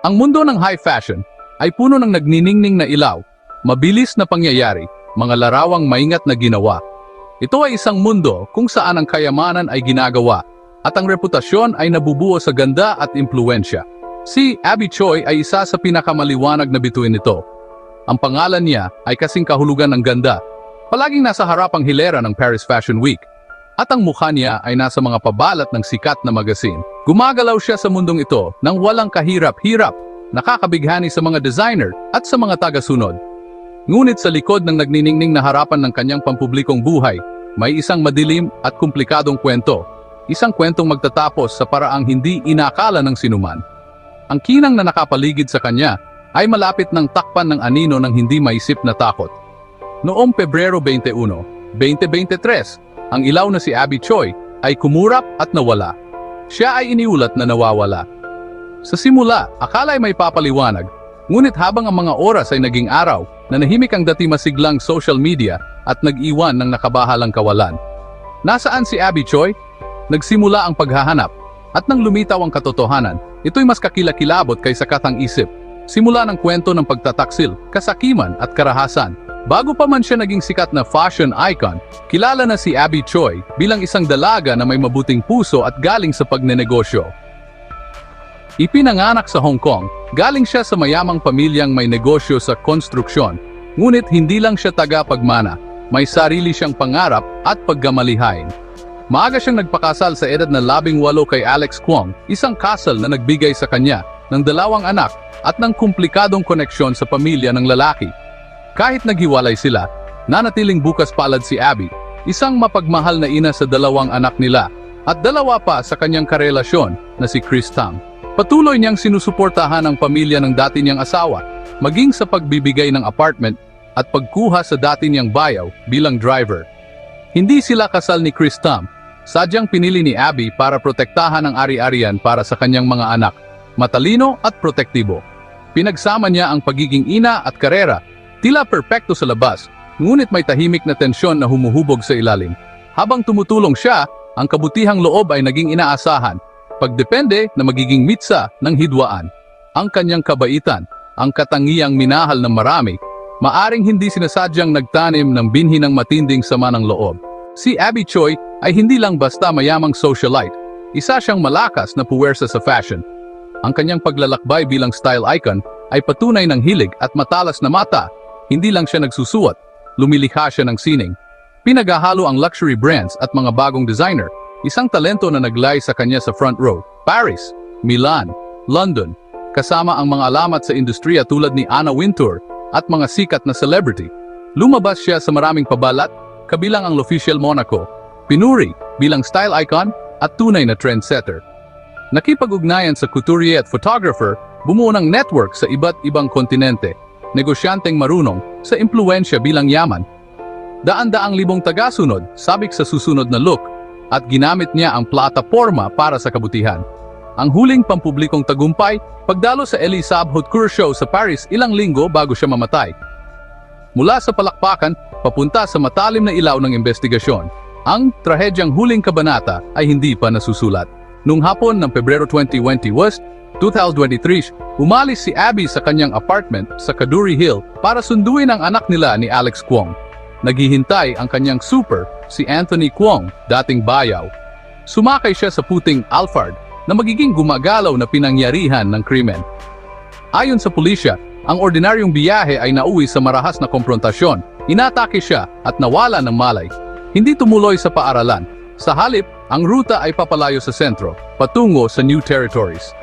Ang mundo ng high fashion ay puno ng nagniningning na ilaw, mabilis na pangyayari, mga larawang maingat na ginawa. Ito ay isang mundo kung saan ang kayamanan ay ginagawa at ang reputasyon ay nabubuo sa ganda at impluensya. Si Abby Choi ay isa sa pinakamaliwanag na bituin nito. Ang pangalan niya ay kasing kahulugan ng ganda. Palaging nasa harapang hilera ng Paris Fashion Week. At ang mukha niya ay nasa mga pabalat ng sikat na magazine. Gumagalaw siya sa mundong ito nang walang kahirap-hirap, nakakabighani sa mga designer at sa mga taga-sunod. Ngunit sa likod ng nagniningning na harapan ng kanyang pampublikong buhay, may isang madilim at komplikadong kwento. Isang kwentong magtatapos sa paraang hindi inakala ng sinuman. Ang kinang na nakapaligid sa kanya ay malapit ng takpan ng anino ng hindi maisip na takot. Noong Pebrero 21, 2023, ang ilaw na si Abby Choi ay kumurap at nawala. Siya ay iniulat na nawawala. Sa simula, akala ay may papaliwanag, ngunit habang ang mga oras ay naging araw, nanahimik ang dati masiglang social media at nag-iwan ng nakabahalang kawalan. Nasaan si Abby Choi? Nagsimula ang paghahanap, at nang lumitaw ang katotohanan, ito'y mas kakilakilabot kaysa katang isip. Simula ng kwento ng pagtataksil, kasakiman at karahasan. Bago pa man siya naging sikat na fashion icon, kilala na si Abby Choi bilang isang dalaga na may mabuting puso at galing sa pagnenegosyo. Ipinanganak sa Hong Kong, galing siya sa mayamang pamilyang may negosyo sa konstruksyon. Ngunit hindi lang siya taga-pagmana, may sarili siyang pangarap at paggamalihain. Maaga siyang nagpakasal sa edad na labing walo kay Alex Kwong, isang kasal na nagbigay sa kanya ng dalawang anak at ng komplikadong koneksyon sa pamilya ng lalaki. Kahit naghiwalay sila, nanatiling bukas palad si Abby, isang mapagmahal na ina sa dalawang anak nila, at dalawa pa sa kanyang karelasyon na si Chris Tam. Patuloy niyang sinusuportahan ang pamilya ng dati niyang asawa, maging sa pagbibigay ng apartment at pagkuha sa dati niyang bayaw bilang driver. Hindi sila kasal ni Chris Tam, sadyang pinili ni Abby para protektahan ang ari-arian para sa kanyang mga anak, matalino at protektibo. Pinagsama niya ang pagiging ina at karera, tila perpekto sa labas, ngunit may tahimik na tensyon na humuhubog sa ilalim. Habang tumutulong siya, ang kabutihang loob ay naging inaasahan, pagdepende na magiging mitsa ng hidwaan. Ang kanyang kabaitan, ang katangiang minahal ng marami, maaring hindi sinasadyang nagtanim ng binhi ng matinding sama ng loob. Si Abby Choi ay hindi lang basta mayamang socialite, isa siyang malakas na puwersa sa fashion. Ang kanyang paglalakbay bilang style icon ay patunay ng hilig at matalas na mata. Hindi lang siya nagsusuot, lumilikha siya ng sining. Pinaghahalo ang luxury brands at mga bagong designer, isang talento na naglay sa kanya sa front row. Paris, Milan, London, kasama ang mga alamat sa industriya tulad ni Anna Wintour at mga sikat na celebrity. Lumabas siya sa maraming pabalat, kabilang ang L'Officiel Monaco, pinuri bilang style icon at tunay na trendsetter. Nakipag-ugnayan sa couturier at photographer, bumuo ng network sa iba't ibang kontinente, negosyanteng marunong sa impluensya bilang yaman. Daan-daang libong tagasunod, sabik sa susunod na look, at ginamit niya ang plataforma para sa kabutihan. Ang huling pampublikong tagumpay, pagdalo sa Elisab Haute Cour Show sa Paris ilang linggo bago siya mamatay. Mula sa palakpakan, papunta sa matalim na ilaw ng investigasyon. Ang trahedyang huling kabanata ay hindi pa nasusulat. Nung hapon ng Pebrero 2020 West, 2023, umalis si Abby sa kanyang apartment sa Kaduri Hill para sunduin ang anak nila ni Alex Kwong. Naghihintay ang kanyang super, si Anthony Kwong, dating bayaw. Sumakay siya sa puting Alphard na magiging gumagalaw na pinangyarihan ng krimen. Ayon sa pulisya, ang ordinaryong biyahe ay nauwi sa marahas na komprontasyon. Inatake siya at nawala ng malay. Hindi tumuloy sa paaralan. Sa halip, ang ruta ay papalayo sa sentro, patungo sa New Territories.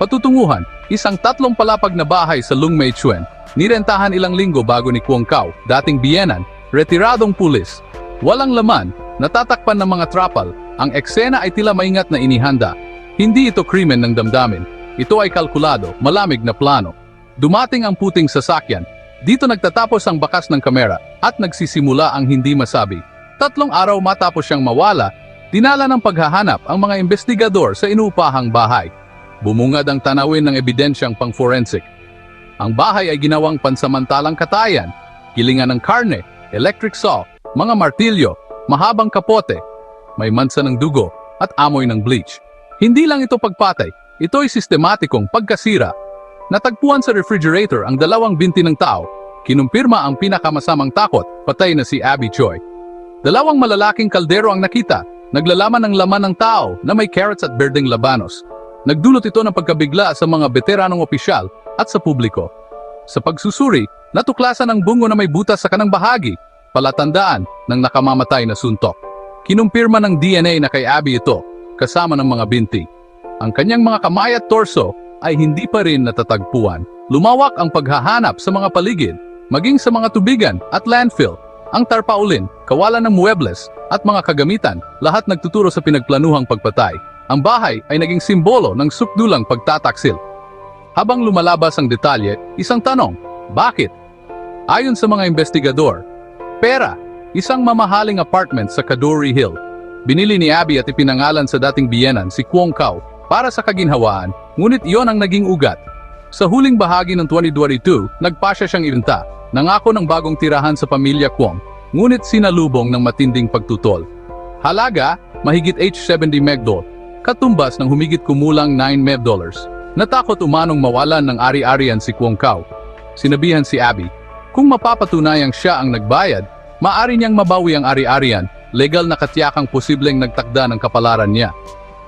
Patutunguhan, isang tatlong palapag na bahay sa Lung Mei Chuen, nirentahan ilang linggo bago ni Kwong Kao, dating biyenan, retiradong pulis. Walang laman, natatakpan ng mga trapal, ang eksena ay tila maingat na inihanda. Hindi ito krimen ng damdamin. Ito ay kalkulado, malamig na plano. Dumating ang puting sasakyan. Dito nagtatapos ang bakas ng kamera at nagsisimula ang hindi masabi. Tatlong araw matapos siyang mawala, dinala ng paghahanap ang mga investigador sa inuupahang bahay. Bumungad ang tanawin ng ebidensyang pang-forensic. Ang bahay ay ginawang pansamantalang katayan, kilingan ng karne, electric saw, mga martilyo, mahabang kapote, may mansa ng dugo at amoy ng bleach. Hindi lang ito pagpatay, ito ay sistematikong pagkasira. Natagpuan sa refrigerator ang dalawang binti ng tao. Kinumpirma ang pinakamasamang takot, patay na si Abby Choi. Dalawang malalaking kaldero ang nakita, naglalaman ng laman ng tao na may carrots at berdeng labanos. Nagdulot ito ng pagkabigla sa mga veteranong opisyal at sa publiko. Sa pagsusuri, natuklasan ang bungo na may butas sa kanang bahagi, palatandaan ng nakamamatay na suntok. Kinumpirma ng DNA na kay Abby ito, kasama ng mga binti. Ang kanyang mga kamay at torso ay hindi pa rin natatagpuan. Lumawak ang paghahanap sa mga paligid, maging sa mga tubigan at landfill. Ang tarpaulin, kawalan ng muebles, at mga kagamitan, lahat nagtuturo sa pinagplanuhang pagpatay. Ang bahay ay naging simbolo ng sukdulang pagtataksil. Habang lumalabas ang detalye, isang tanong, bakit? Ayon sa mga investigador, pera, isang mamahaling apartment sa Kaduri Hill. Binili ni Abby at ipinangalan sa dating biyenan si Kwong Kao para sa kaginhawaan, ngunit iyon ang naging ugat. Sa huling bahagi ng 2022, nagpasya siyang ibenta, nangako ng bagong tirahan sa pamilya Kwong, ngunit sinalubong ng matinding pagtutol. Halaga, mahigit H70 megdol, katumbas ng humigit kumulang 9 MEV dollars. Natakot umanong mawalan ng ari-arian si Kwong Kao. Sinabihan si Abby, kung mapapatunayang siya ang nagbayad, maari niyang mabawi ang ari-arian, legal na katyakang posibleng nagtakda ng kapalaran niya.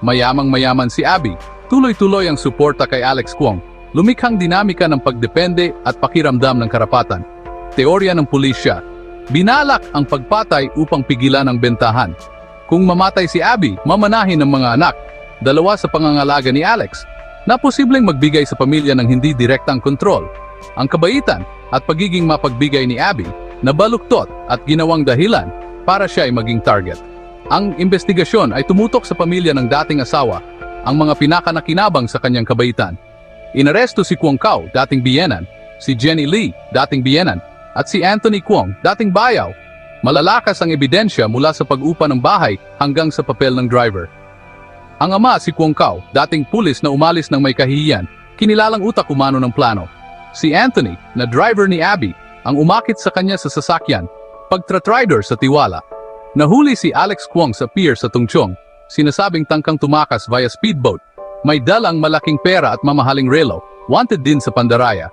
Mayamang mayaman si Abby, tuloy-tuloy ang suporta kay Alex Kwong, lumikhang dinamika ng pagdepende at pakiramdam ng karapatan. Teorya ng pulisya, binalak ang pagpatay upang pigilan ang bentahan. Kung mamatay si Abby, mamanahin ng mga anak, dalawa sa pangangalaga ni Alex, na posibleng magbigay sa pamilya ng hindi direktang kontrol. Ang kabaitan at pagiging mapagbigay ni Abby, nabaluktot at ginawang dahilan para siya ay maging target. Ang investigasyon ay tumutok sa pamilya ng dating asawa, ang mga pinakanakinabang sa kanyang kabaitan. Inaresto si Kwong Kao, dating biyenan, si Jenny Lee, dating biyenan, at si Anthony Kwong, dating bayaw. Malalakas ang ebidensya mula sa pag-upa ng bahay hanggang sa papel ng driver. Ang ama si Kwong Kao, dating pulis na umalis ng may kahihiyan, kinilalang utak umano ng plano. Si Anthony, na driver ni Abby, ang umakit sa kanya sa sasakyan, pagtratrider sa tiwala. Nahuli si Alex Kwong sa pier sa Tungchong, sinasabing tangkang tumakas via speedboat. May dalang malaking pera at mamahaling relo, wanted din sa Pandaraya.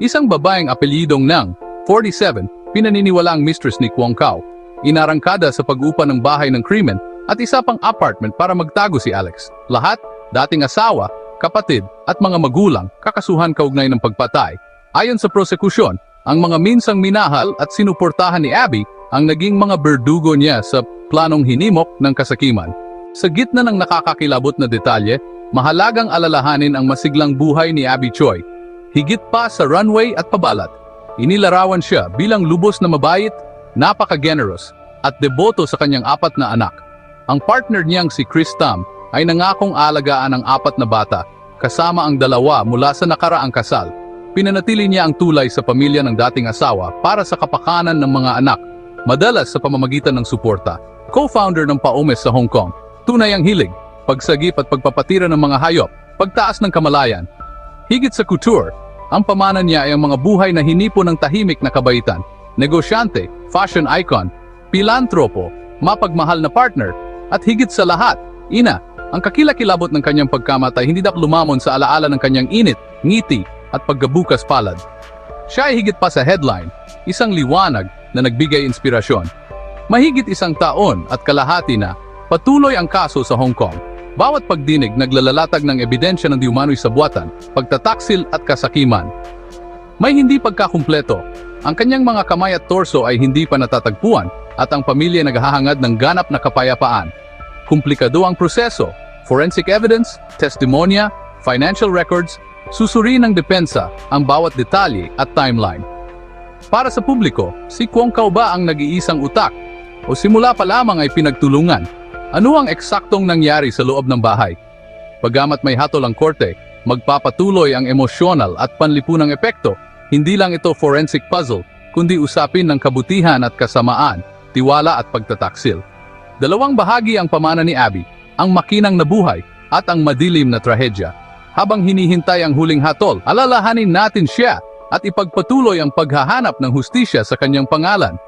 Isang babaeng apelyidong ng 47, pinaniniwala ang mistress ni Kwong Kao. Inarangkada sa pag-upa ng bahay ng krimen at isa pang apartment para magtago si Alex. Lahat, dating asawa, kapatid, at mga magulang, kakasuhan kaugnay ng pagpatay. Ayon sa prosekusyon, ang mga minsang minahal at sinuportahan ni Abby ang naging mga berdugo niya sa planong hinimok ng kasakiman. Sa gitna ng nakakakilabot na detalye, mahalagang alalahanin ang masiglang buhay ni Abby Choi. Higit pa sa runway at pabalat, inilarawan siya bilang lubos na mabait, napaka-generous, at deboto sa kanyang apat na anak. Ang partner niyang si Chris Tam ay nangakong alagaan ang apat na bata, kasama ang dalawa mula sa nakaraang kasal. Pinanatili niya ang tulay sa pamilya ng dating asawa para sa kapakanan ng mga anak, madalas sa pamamagitan ng suporta. Co-founder ng Paumes sa Hong Kong, tunay ang hilig, pagsagip at pagpapatira ng mga hayop, pagtaas ng kamalayan. Higit sa couture, ang pamana niya ay ang mga buhay na hinipo ng tahimik na kabaitan, negosyante, fashion icon, pilantropo, mapagmahal na partner, at higit sa lahat, ina, ang kakilakilabot ng kanyang pagkamatay hindi dak lumamon sa alaala ng kanyang init, ngiti, at paggabukas palad. Siya ay higit pa sa headline, isang liwanag na nagbigay inspirasyon. Mahigit isang taon at kalahati na, patuloy ang kaso sa Hong Kong. Bawat pagdinig naglalalatag ng ebidensya ng diumano'y sabuatan, pagtataksil at kasakiman. May hindi pagkakumpleto. Ang kanyang mga kamay at torso ay hindi pa natatagpuan at ang pamilya naghahangad ng ganap na kapayapaan. Komplikado ang proseso, forensic evidence, testimonya, financial records, susuriin ng depensa ang bawat detalye at timeline. Para sa publiko, si Kwong Kao ba ang nag-iisang utak o simula pa lamang ay pinagtulungan? Ano ang eksaktong nangyari sa loob ng bahay? Pagamat may hatol ang korte, magpapatuloy ang emosyonal at panlipunang epekto. Hindi lang ito forensic puzzle, kundi usapin ng kabutihan at kasamaan, tiwala at pagtataksil. Dalawang bahagi ang pamana ni Abby, ang makinang nabuhay at ang madilim na trahedya. Habang hinihintay ang huling hatol, alalahanin natin siya at ipagpatuloy ang paghahanap ng hustisya sa kanyang pangalan.